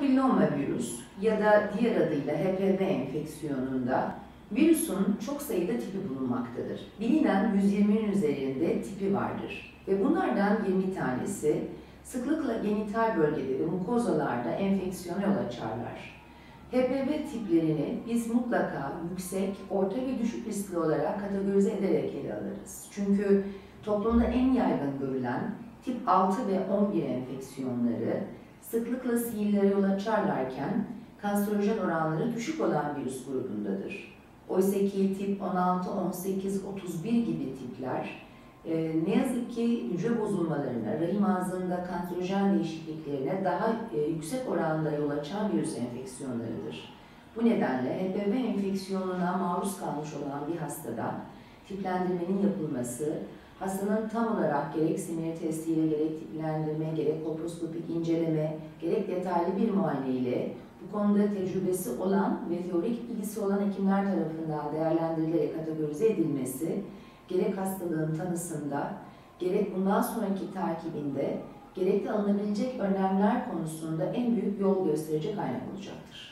papilloma virüs ya da diğer adıyla HPV enfeksiyonunda virüsün çok sayıda tipi bulunmaktadır. Bilinen 120'nin üzerinde tipi vardır ve bunlardan 20 tanesi sıklıkla genital bölgede ve mukozalarda enfeksiyona yol açarlar. HPV tiplerini biz mutlaka yüksek, orta ve düşük riskli olarak kategorize ederek ele alırız. Çünkü toplumda en yaygın görülen tip 6 ve 11 enfeksiyonları sıklıkla sihirlere yol açarlarken kanserojen oranları düşük olan virüs grubundadır. Oysa ki tip 16, 18, 31 gibi tipler e, ne yazık ki hücre bozulmalarına, rahim ağzında kanserojen değişikliklerine daha e, yüksek oranda yol açan virüs enfeksiyonlarıdır. Bu nedenle HPV enfeksiyonuna maruz kalmış olan bir hastada tiplendirmenin yapılması, hastanın tam olarak gerek simir testiyle, gerek tiplendirme, gerek kolposkopik inceleme, gerek detaylı bir muayene ile bu konuda tecrübesi olan ve teorik bilgisi olan hekimler tarafından değerlendirilerek kategorize edilmesi, gerek hastalığın tanısında, gerek bundan sonraki takibinde, gerek de alınabilecek önlemler konusunda en büyük yol gösterici kaynak olacaktır.